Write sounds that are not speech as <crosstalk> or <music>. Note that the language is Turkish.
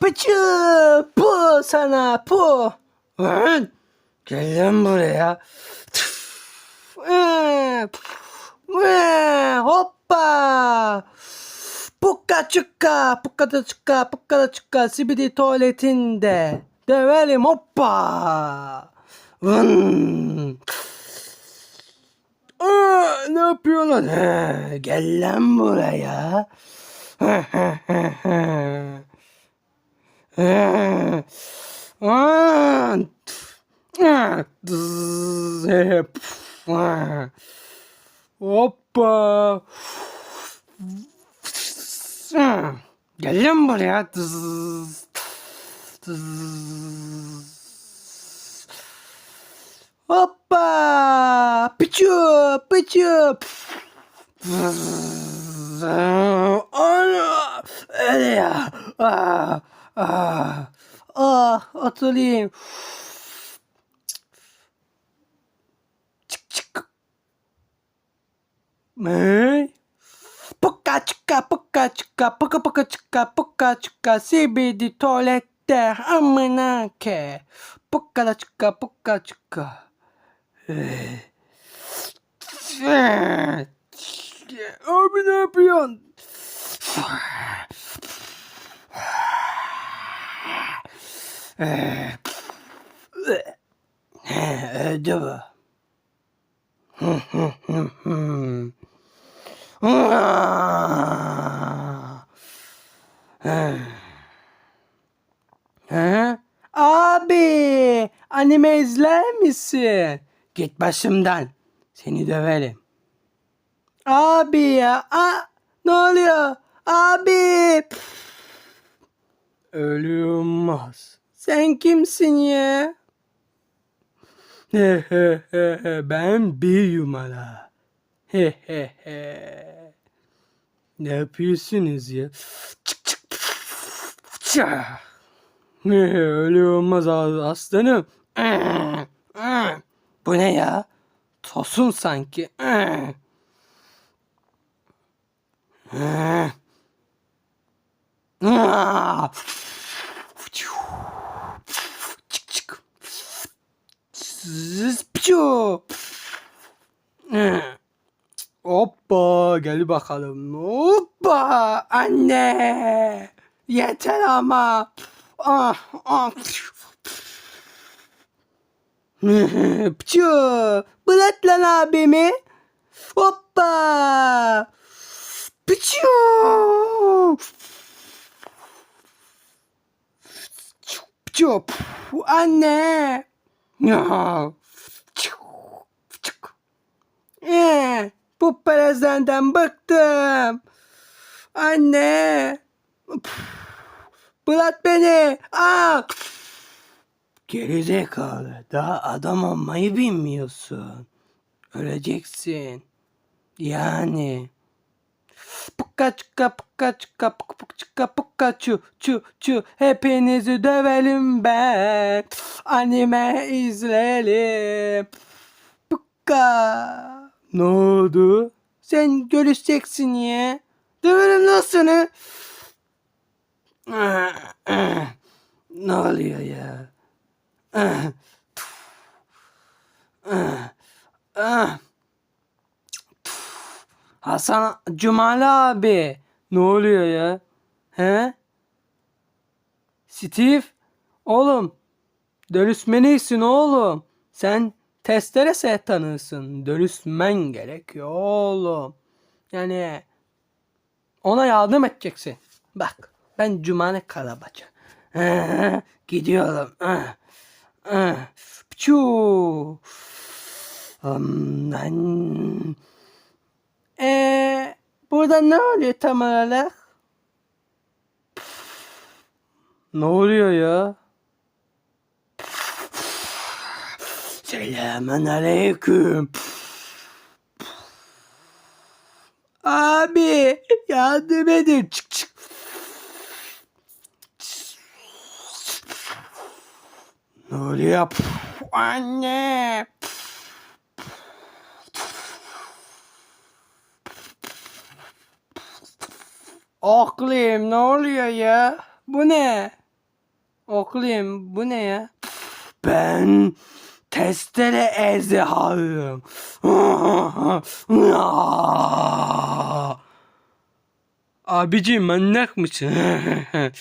Pıçı pu sana pu. Lan lan buraya. Hoppa. Pukka çukka, pukka da çukka, pukka da çukka, sibidi tuvaletinde. Dövelim hoppa. Aa, ne yapıyorlar? He, gel lan buraya. <laughs> Hoppa. Gel lan buraya. Hoppa! Piçu! Piçu! Ana! Ya. Ah, ah, ah, oturayım. Çık çık. Ne? Puka çıka puka çıka puka puka çıka puka çıka CBD tuvalette amına ke. Puka da çıka puka çıka. Eh. Abi ne yapıyorsun? Öldü bu. Abi, anime izler misin? Git başımdan. Seni döverim. Abi ya. A ne oluyor? Abi. Ölüyormaz. Sen kimsin ya? He he he he. Ben bir yumala. He he he. Ne yapıyorsunuz ya? Çık çık. Ne öyle olmaz az- aslanım. Bu ne ya? Tosun sanki. Çık çık. Zzz, piçu. Hoppa gel bakalım. Hoppa anne. Yeter ama. Ah, ah. <laughs> Piçu. Bırak lan abimi. Hoppa. Piçu. Piçu. Anne. Ya. Ee, bu prezenden bıktım. Anne. Bırak beni. Aa. Gerizekalı. Daha adam olmayı bilmiyorsun. Öleceksin. Yani. Puk puk çıka pukka çu çu hepinizi dövelim ben anime izleyelim pukka ne oldu sen görüşeceksin ya dövelim lan seni ne oluyor ya Hasan Cumali abi. Ne oluyor ya? He? Steve? Oğlum. Dönüşmelisin oğlum. Sen testere şeytanısın. Dönüşmen gerekiyor oğlum. Yani ona yardım edeceksin. Bak ben Cumali Karabaca. Gidiyorum. Um, ben... Ee, burada ne oluyor tam olarak? Ne oluyor ya? Selamun aleyküm. Abi yardım edin. Çık çık. Ne oluyor? Anne. Aklım ne oluyor ya? Bu ne? Okluyum bu ne ya? Ben testere ejderhayım. <laughs> Abicim manyak mısın? <laughs>